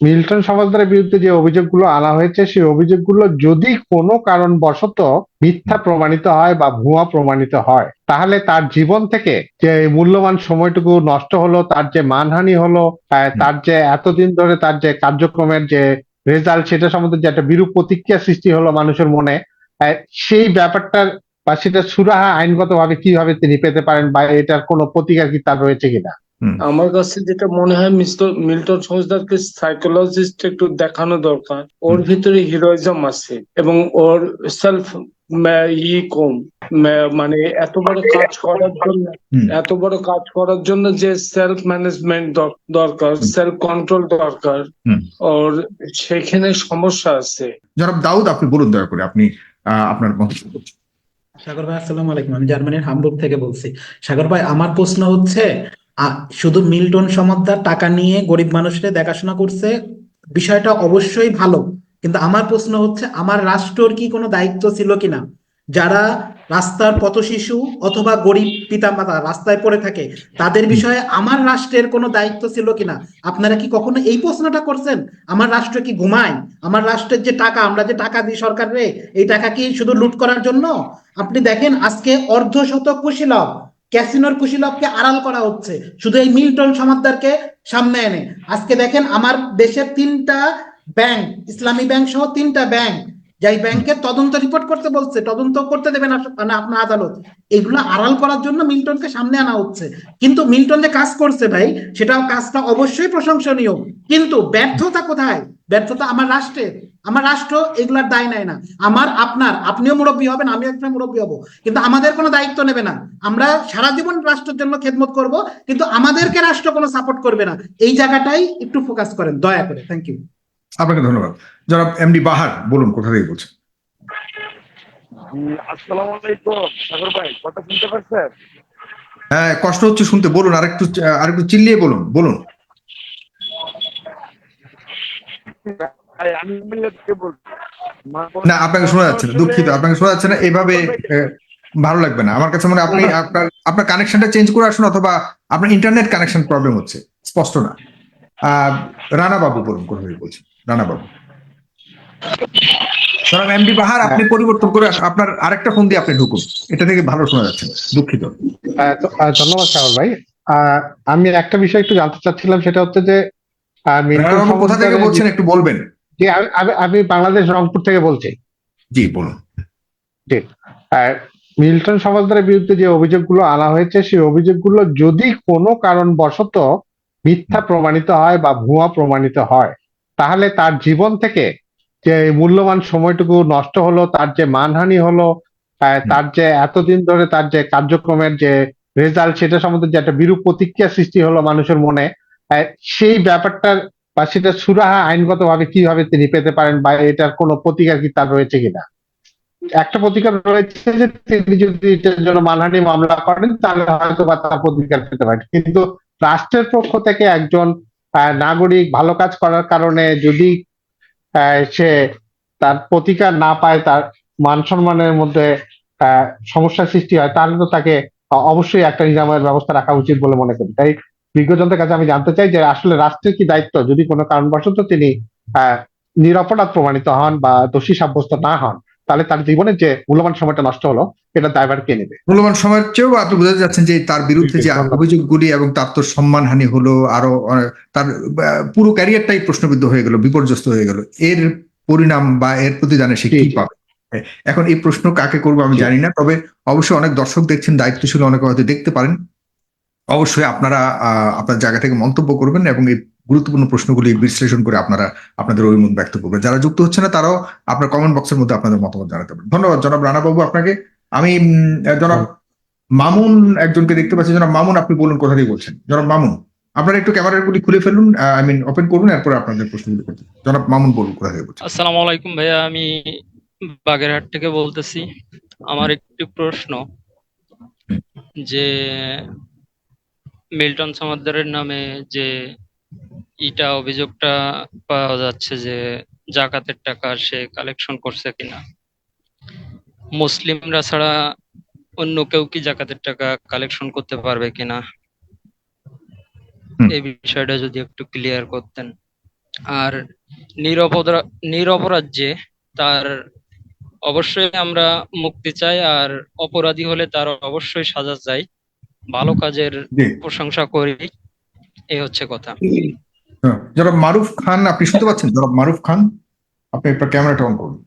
Milton সমাজদারের বিরুদ্ধে যে অভিযোগগুলো আনা হয়েছে সেই অভিযোগগুলো যদি কোনো কারণবশত মিথ্যা প্রমাণিত হয় বা ভুয়া প্রমাণিত হয় তাহলে তার জীবন থেকে যে মূল্যবান সময়টুকু নষ্ট হলো তার যে মানহানি হলো তার যে এতদিন ধরে তার যে কার্যক্রমের যে রেজাল্ট সেটা সম্বন্ধে যে একটা বিরূপ প্রতিক্রিয়া সৃষ্টি হলো মানুষের মনে সেই ব্যাপারটার বা সেটা সুরাহা আইনগতভাবে কীভাবে তিনি পেতে পারেন বা এটার কোনো প্রতিকার কি তার রয়েছে কিনা? আমার কাছে যেটা মনে হয় মিস্টার মিল্টন সমাজদারকে সাইকোলজিস্ট একটু দেখানো দরকার ওর ভিতরে হিরোইজম আছে এবং ওর সেলফ ই কম মানে এত বড় কাজ করার জন্য এত বড় কাজ করার জন্য যে সেলফ ম্যানেজমেন্ট দরকার সেলফ কন্ট্রোল দরকার ওর সেখানে সমস্যা আছে। জনাব দাউদ আপনি বলুন দয়া করে আপনি আপনার মন্তব্য সাগর ভাই আসসালামু আলাইকুম। আমি জার্মানির হামবুর্গ থেকে বলছি। সাগর ভাই আমার প্রশ্ন হচ্ছে শুধু মিল্টন সমাদ্দার টাকা নিয়ে গরিব মানুষের দেখাশোনা করছে, বিষয়টা অবশ্যই ভালো। কিন্তু আমার প্রশ্ন হচ্ছে, আমার রাষ্ট্রর কি কোনো দায়িত্ব ছিল কিনা? যারা রাস্তার পথশিশু অথবা গরিব পিতামাতা রাস্তায় পড়ে থাকে, তাদের বিষয়ে আমার রাষ্ট্রের কোনো দায়িত্ব ছিল কিনা? আপনারা কি কখনো এই প্রশ্নটা করছেন? আমার রাষ্ট্র কি ঘুমায়? আমার রাষ্ট্রের যে টাকা, আমরা যে টাকা দিই সরকারে এই টাকা কি শুধু লুট করার জন্য? আপনি দেখেন, আজকে অর্ধ শতক কুশীলভ ক্যাসিনোর কুশীলভকে আড়াল করা হচ্ছে। শুধু এই মিল্টন সমাদ্দারকে সামনে এনে। আজকে দেখেন, আমার দেশের তিনটা ব্যাংক, ইসলামী ব্যাংক সহ তিনটা ব্যাংক যাই ব্যাংকের তদন্ত রিপোর্ট করতে বলছে, তদন্ত করতে দেবেন মানে আপনার আদালত। এগুলো আড়াল করার জন্য মিল্টনকে সামনে আনা হচ্ছে। কিন্তু মিল্টন যে কাজ করছে ভাই, সেটা কাজটা অবশ্যই প্রশংসনীয়। কিন্তু ব্যর্থতা কোথায়? ব্যর্থতা আমার রাষ্ট্রের আমার রাষ্ট্র এগুলার দায় নেয় না। আমার, আপনার, আপনিও মুরব্বী হবেন, আমিও একটা মুরব্বী হব। কিন্তু আমাদের কোনো দায়িত্ব নেবে না। আমরা সারা জীবন রাষ্ট্রের জন্য খেদমত করব, কিন্তু আমাদেরকে রাষ্ট্র কোনো সাপোর্ট করবে না। এই জায়গাটাই একটু ফোকাস করেন, দয়া করে। থ্যাংক ইউ আপনাকে ধন্যবাদ। জনাব এমডি বাহার বলুন কোথা থেকে বলছেন? জি, আসসালামু আলাইকুম সাগর ভাই কথা শুনতে পাচ্ছেন? হ্যাঁ কষ্ট হচ্ছে শুনতে বলুন আরেকটু আরেকটু চিল্লিয়ে বলুন বলুন। না আপনাকে শোনা যাচ্ছে না দুঃখিত আপনাকে শোনা যাচ্ছে না এভাবে ভালো লাগবে না। আমার কাছে মনে আপনি আপনার আপনার কানেকশনটা চেঞ্জ করে আসুন অথবা আপনার ইন্টারনেট কানেকশন প্রবলেম হচ্ছে স্পষ্ট না। আহ, রানা বাবু বলুন কোথা থেকে বলছেন? রানা বাবু। ধরেন এমডি বাহার আপনি পরিবর্তন করে আপনার আরেকটা ফোন দিয়ে আপনি ঢুকুন। এটা থেকে ভালো শোনা যাচ্ছে দুঃখিত। ধন্যবাদ সাগর ভাই। আমি একটা বিষয় একটু জানতে চাচ্ছিলাম সেটা হচ্ছে যে কোথা থেকে বলছেন একটু বলবেন? জি, আমি- বাংলাদেশ রংপুর থেকে বলছি। জি বলুন। আর মিল্টন সমাজদারের বিরুদ্ধে যে অভিযোগগুলো আনা হয়েছে সেই অভিযোগগুলো যদি কোনো কারণবশত মিথ্যা প্রমাণিত হয় বা ভুয়া প্রমাণিত হয় তাহলে তার জীবন থেকে যে মূল্যবান সময়টুকু নষ্ট হলো তার যে মানহানি হলো তার যে এতদিন ধরে তার যে কার্যক্রমের যে রেজাল্ট সেটা সম্বন্ধে যে একটা বিরূপ প্রতিক্রিয়া সৃষ্টি হলো মানুষের মনে সেই ব্যাপারটার বা সেটা সুরাহা আইনগত ভাবে কীভাবে তিনি পেতে পারেন বা এটার কোনো প্রতিকার কি তার রয়েছে কিনা? একটা প্রতিকার রয়েছে যে তিনি যদি এটার জন্য মানহানি মামলা করেন তাহলে হয়তো বা তার প্রতিকার পেতে পারেন। কিন্তু রাষ্ট্রের পক্ষ থেকে একজন নাগরিক ভালো কাজ করার কারণে যদি সে তার প্রতিকার না পায় তার মান সম্মানের মধ্যে আহ, সমস্যার সৃষ্টি হয় তাহলে তো তাকে অবশ্যই একটা নিজামের ব্যবস্থা রাখা উচিত বলে মনে করি। তাই বিজ্ঞজনদের কাছে আমি জানতে চাই যে আসলে রাষ্ট্রের কি দায়িত্ব? যদি কোনো কারণবশত তিনি নিরপরাধ প্রমাণিত হন বা দোষী সাব্যস্ত না হন তাহলে তার জীবনের যে মূল্যবান সময়টা নষ্ট হলো এটা দায়ভার কে নেবে মূল্যবান সময়ের চেয়েও আপনি বোঝাতে যাচ্ছেন যে তার বিরুদ্ধে যে। অভিযোগগুলি এবং তার তো সম্মানহানি হলো আরও তার পুরো ক্যারিয়ারটাই প্রশ্নবিদ্ধ হয়ে গেল বিপর্যস্ত হয়ে গেল এর পরিণাম বা এর প্রতিদানে সে কি। পাবে এখন এই প্রশ্ন কাকে করব আমি। জানি না তবে অবশ্যই অনেক দর্শক দেখছেন দায়িত্বশীল অনেকে হয়তো দেখতে পারেন অবশ্যই আপনারা আহ, আপনার জায়গা থেকে মন্তব্য করবেন এবং এই গুরুত্বপূর্ণ প্রশ্নগুলি বিশ্লেষণ করে আপনারা আপনাদের অভিমত ব্যক্ত করবেন। যারা যুক্ত হচ্ছে না, তারাও আপনার কমেন্ট বক্সের মধ্যে আপনাদের মতামত জানাতে পারেন ধন্যবাদ, জনাব রানাবাবু আপনাকে। আমি জনাব মামুন একজনকে দেখতে পাচ্ছি। জনাব মামুন, আপনি বলুন, কোথা থেকে বলছেন? জনাব মামুন, আপনারা একটু ক্যামেরাগুলি খুলে ফেলুন আই মিন ওপেন করুন, এরপরে আপনাদের প্রশ্নগুলি করতে। জনাব মামুন, বলুন, কোথা থেকে বলছেন? আসসালামু আলাইকুম ভাইয়া, আমি বাগেরহাট থেকে বলতেছি। আমার একটি প্রশ্ন, যে মিল্টন সমাদ্দারের নামে যে ইটা অভিযোগটা পাওয়া যাচ্ছে যে জাকাতের টাকা সে কালেকশন করছে কিনা। মুসলিমরা ছাড়া অন্য কেউ কি জাকাতের টাকা কালেকশন করতে পারবে কিনা। এই বিষয়টা যদি একটু ক্লিয়ার করতেন। আর নিরপরাধ নিরপরাধে তার অবশ্যই আমরা মুক্তি চাই আর অপরাধী হলে তার অবশ্যই সাজা চাই। ভালো কাজের প্রশংসা করি। এই হচ্ছে কথা। হ্যাঁ, জনাব মারুফ খান আপনি শুনতে পাচ্ছেন? যারা মারুফ খান আপনি আপনার ক্যামেরাটা অন করুন।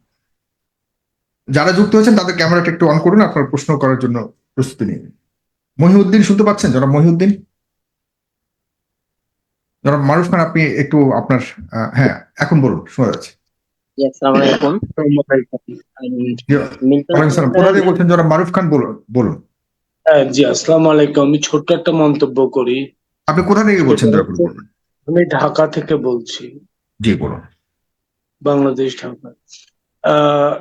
যারা যুক্ত হয়েছেন তাদের ক্যামেরাটা একটু অন করুন আপনার প্রশ্ন করার জন্য প্রস্তুতি নিন। মহিউদ্দিন শুনতে পাচ্ছেন? যারা মহিউদ্দিন? যারা মারুফ খান আপনি একটু আপনার আহ, হ্যাঁ এখন বলুন শোনা যাচ্ছে। মারুফ খান বলুন বলুন। হ্যাঁ, জি আসসালামু আলাইকুম। আমি ছোট্ট একটা মন্তব্য করি। আপনি কোথা থেকে বলছেন দয়া করে বলবেন? আমি ঢাকা থেকে বলছি। জি বলুন। বাংলাদেশ ঢাকা। আহ,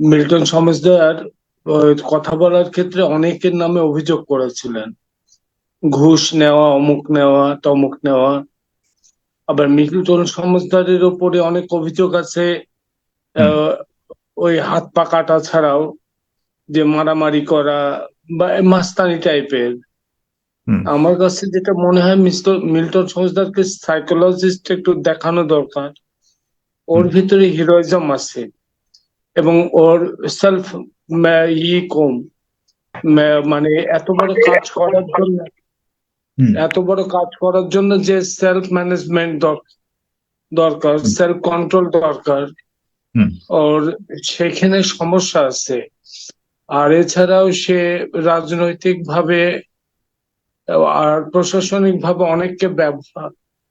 মিল্টন সমাজদার কথা বলার ক্ষেত্রে অনেকের নামে অভিযোগ করেছিলেন। ঘুষ নেওয়া অমুক নেওয়া তমুক নেওয়া। আবার মিল্টন সমাজদারের ওপরে অনেক অভিযোগ আছে। ওই হাত পা কাটা ছাড়াও যে মারামারি করা বা মাস্তানি টাইপের। আমার কাছে যেটা মনে হয় মিস্টার মিল্টন সমাজদারকে সাইকোলজিস্ট একটু দেখানো দরকার ওর ভিতরে হিরোইজম আছে এবং ওর সেলফ ই কম। মানে এত বড় কাজ করার জন্য এত বড় কাজ করার জন্য যে সেলফ ম্যানেজমেন্ট দরকার। সেলফ কন্ট্রোল দরকার ওর সেখানে সমস্যা আছে। আর এছাড়াও সে রাজনৈতিক ভাবে আর প্রশাসনিক ভাবে অনেককে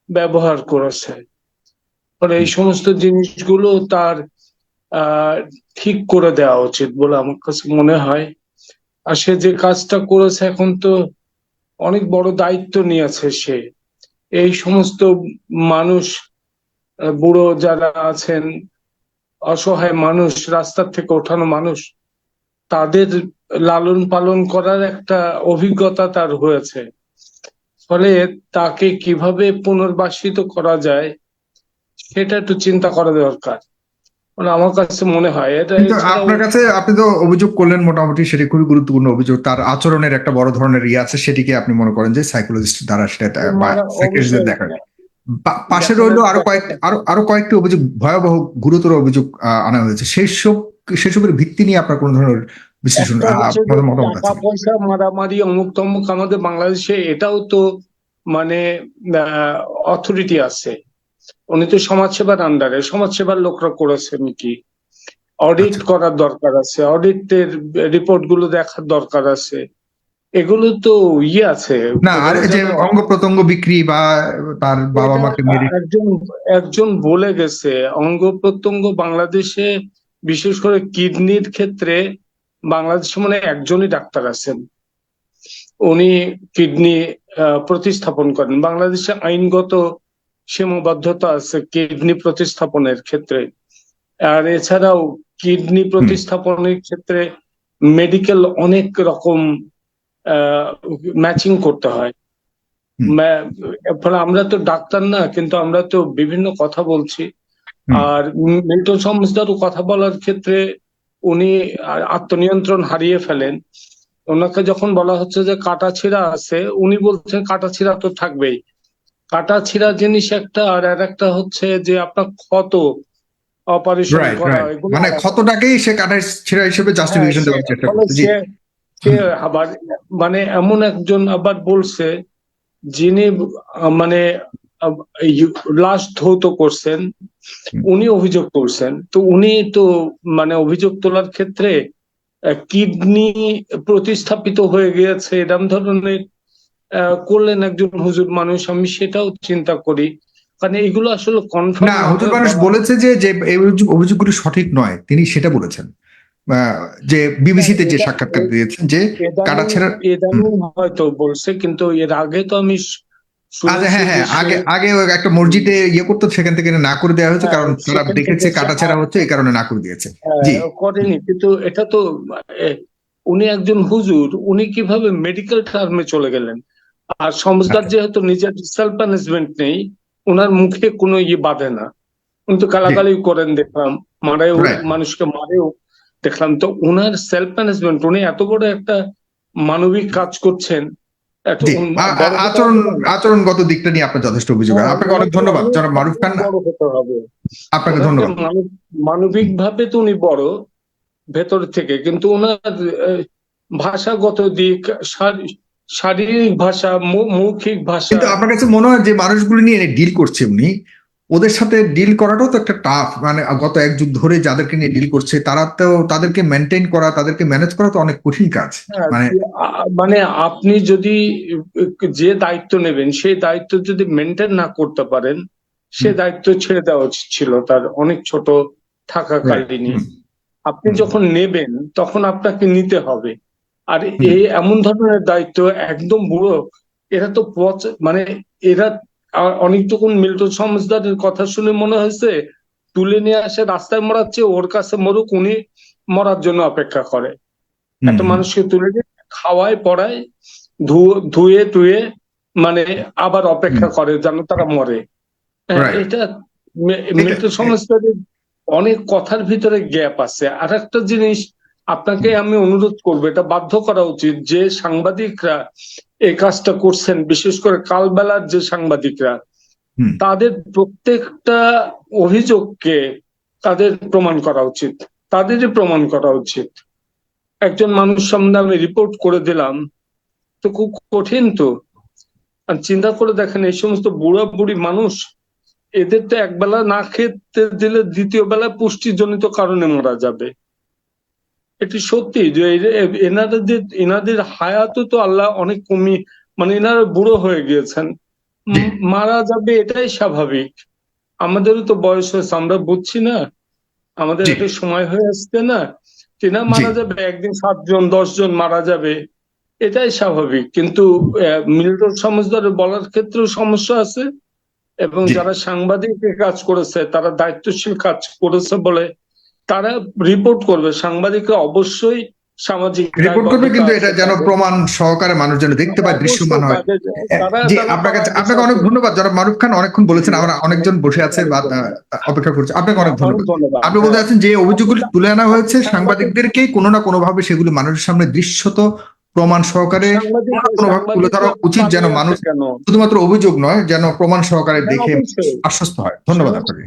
ব্যবহার করেছে। এই সমস্ত জিনিসগুলো তার ঠিক করে দেওয়া উচিত বলে আমার কাছে মনে হয়। আর সে যে কাজটা করেছে এখন তো অনেক বড় দায়িত্ব নিয়েছে সে। এই সমস্ত মানুষ বুড়ো যারা আছেন, অসহায় মানুষ, রাস্তার থেকে ওঠানো মানুষ, তাদের লালন পালন করার একটা অভিজ্ঞতা তার হয়েছে। ফলে তাকে কীভাবে পুনর্বাসিত করা যায় সেটা একটু চিন্তা করা দরকার। মানে আমার কাছে মনে হয় এটা আপনার কাছে আপনি তো অভিযোগ করলেন মোটামুটি সেটি খুবই গুরুত্বপূর্ণ অভিযোগ। তার আচরণের একটা বড় ধরনের ইয়ে আছে সেটিকে আপনি মনে করেন যে সাইকোলজিস্ট দ্বারা সেটা অবশ্যই দেখা পা- পাশে রইল আরও কয়েকটি আরও আরও কয়েকটি অভিযোগ ভয়াবহ গুরুতর অভিযোগ আনা হয়েছে। সেই সব সেসবের ভিত্তি নিয়ে আপনার কোন ধরনের বিশ্লেষণ আপনাদের মতামত টাকা পয়সা মারামারি অমুক তমুক আমাদের বাংলাদেশে এটাও তো মানে অথরিটি আছে। উনি তো সমাজসেবার আন্ডারে সমাজসেবার লোকরা করেছেন কি অডিট আচ্ছা। করার দরকার আছে অডিটের রিপোর্টগুলো দেখার দরকার আছে। এগুলো তো ইয়ে আছে। না আর যে অঙ্গ প্রত্যঙ্গ বিক্রি বা তার বাবা মাকে মেরে একজন একজন বলে গেছে অঙ্গ প্রত্যঙ্গ বাংলাদেশে বিশেষ করে কিডনির ক্ষেত্রে বাংলাদেশে মানে একজনই ডাক্তার আছেন। উনি কিডনি প্রতিস্থাপন করেন। বাংলাদেশে আইনগত সীমাবদ্ধতা আছে কিডনি প্রতিস্থাপনের ক্ষেত্রে। আর এছাড়াও কিডনি প্রতিস্থাপনের ক্ষেত্রে মেডিকেল অনেক রকম ম্যাচিং করতে হয়। ফলে আমরা তো ডাক্তার না কিন্তু আমরা তো বিভিন্ন কথা বলছি। আর মিল্টন সমস্যারও কথা বলার ক্ষেত্রে উনি আত্মনিয়ন্ত্রণ হারিয়ে ফেলেন। ওনাকে যখন বলা হচ্ছে যে কাটা ছিঁড়া আছে উনি বলছেন কাটা ছিঁড়া তো থাকবেই। কাটা ছিঁড়া জিনিস একটা আর আর একটা হচ্ছে যে আপনার ক্ষত অপারেশন করা মানে ক্ষতটাকেই সে কাটার ছেঁড়া হিসেবে জাস্টিফিকেশন হ্যাঁ, দেওয়ার চেষ্টা করছে। সে- সে আবার মানে এমন একজন আবার বলছে যিনি মানে লাশ ধৌত করছেন উনি অভিযোগ করছেন। তো উনি তো মানে অভিযোগ তোলার ক্ষেত্রে কিডনি প্রতিস্থাপিত হয়ে গিয়েছে এরম ধরনের করলেন একজন হুজুর মানুষ আমি সেটাও চিন্তা করি। কারণ এগুলো আসলে কনফার্ম না হুজুর মানুষ বলেছে যে যে অভিযোগ অভিযোগগুলি সঠিক নয় তিনি সেটা বলেছেন। যে বিবিসিতে যে সাক্ষাৎকার দিয়েছেন যে কাটা ছেঁড়া- হয়তো বলছে কিন্তু এর আগে তো আমি হ্যাঁ হ্যাঁ আগে আগে একটা মসজিদে ইয়ে করতো সেখান থেকে না করে দেওয়া হয়েছে হ্যাঁ, কারণ তারা দেখেছে থেকে- কাটা ছেঁড়া হচ্ছে এই কারণে না করে দিয়েছে। আহ, জি। করেনি কিন্তু এটা তো উনি একজন হুজুর উনি কীভাবে মেডিকেল টার্মে চলে গেলেন? আর সমজদার আচ্ছা। যেহেতু নিজের সেলফ ম্যানেজমেন্ট নেই ওনার মুখে কোনো ইয়ে বাঁধে না। উনি তো গালাগালি করেন দেখলাম মারেও মানুষকে মারেও দেখলাম তো ওনার সেলফ ম্যানেজমেন্ট উনি এত বড় একটা মানবিক কাজ করছেন কথা আচরণ আচরণগত দিকটা নিয়ে আপনার যথেষ্ট অভিযোগ আপনাকে অনেক ধন্যবাদ। জনাব মারুফ খান। আপনাকে ধন্যবাদ। মানব- মানবিক ভাবে তো উনি বড় ভেতর থেকে কিন্তু ওনার ভাষাগত দিক শারী- শারীরিক ভাষা মৌখিক ভাষা কিন্তু আপনার কাছে মনে হয় যে মানুষগুলো নিয়ে ডিল করছে উনি? ওদের সাথে ডিল করাটাও তো একটা টাফ মানে গত এক যুগ ধরে যাদেরকে নিয়ে ডিল করছে তারা তো তাদেরকে মেনটেন করা তাদেরকে ম্যানেজ করা তো অনেক কঠিন কাজ। হ্যাঁ, মানে মানে আপনি যদি যে দায়িত্ব নেবেন সেই দায়িত্ব যদি মেনটেন না করতে পারেন সে দায়িত্ব ছেড়ে দেওয়া উচিত ছিল তার অনেক ছোট থাকাকালীনই। আপনি যখন নেবেন তখন আপনাকে নিতে হবে। আর। এই এমন ধরনের দায়িত্ব একদম বুড়ো এরা তো পচ- মানে এরা অনেকটুকুন মিল্টন সমাজদারের কথা শুনে মনে হয়েছে তুলে নিয়ে আসে রাস্তায় মরাচ্ছে ওর কাছে মরুক উনি মরার জন্য অপেক্ষা করে। একটা মানুষকে তুলে দিয়ে খাওয়ায় পড়ায় ধুয়ে টুয়ে মানে আবার অপেক্ষা করে যেন তারা মরে। এটা মে- মৃত অনেক কথার ভিতরে গ্যাপ আছে। আর একটা জিনিস আপনাকে আমি অনুরোধ করব এটা বাধ্য করা উচিত যে সাংবাদিকরা এই কাজটা করছেন বিশেষ করে কালবেলার যে সাংবাদিকরা তাদের প্রত্যেকটা অভিযোগকে তাদের প্রমাণ করা উচিত তাদেরই প্রমাণ করা উচিত। একজন মানুষ সামনে আমি রিপোর্ট করে দিলাম তো খুব কঠিন তো। আর চিন্তা করে দেখেন এই সমস্ত বুড়া বুড়ি মানুষ এদের তো একবেলা না খেতে দিলে দ্বিতীয় বেলা পুষ্টিজনিত কারণে মারা যাবে। এটি সত্যি যে এনাদের যে- এনাদের হায়াতও তো আল্লাহ অনেক কমি মানে এনারা বুড়ো হয়ে গিয়েছেন। মারা যাবে এটাই স্বাভাবিক। আমাদেরও তো বয়স হয়েছে আমরা বুঝছি না। আমাদের। একটা সময় হয়ে আসছে না। তেনা মারা যাবে একদিন সাতজন জন মারা যাবে এটাই স্বাভাবিক। কিন্তু মিল্টন সমাজদার বলার ক্ষেত্রেও সমস্যা আছে। এবং যারা সাংবাদিক কাজ করেছে তারা দায়িত্বশীল কাজ করেছে বলে তারা রিপোর্ট করবে সাংবাদিকরা অবশ্যই সামাজিক রিপোর্ট করবে কিন্তু এটা যেন প্রমাণ সহকারে মানুষ যেন দেখতে পায় দৃশ্যমান হয়। জি তারা- আপনাকে আপনাকে অনেক ধন্যবাদ। জনাব মারুফ খান অনেকক্ষণ বলেছেন আমরা অনেকজন বসে আছে বা অপেক্ষা করছে। আপনাকে অনেক ধন্যবাদ। আপনি বলতে চাচ্ছেন যে অভিযোগগুলি তুলে আনা হয়েছে সাংবাদিকদেরকেই কোনো না কোনো ভাবে সেগুলি মানুষের সামনে দৃশ্যত প্রমাণ সহকারে কোনোভাবে তুলে ধরা উচিত যেন মানুষ শুধুমাত্র অভিযোগ নয় যেন প্রমাণ সহকারে দেখে আশ্বস্ত হয়। ধন্যবাদ আপনাকে।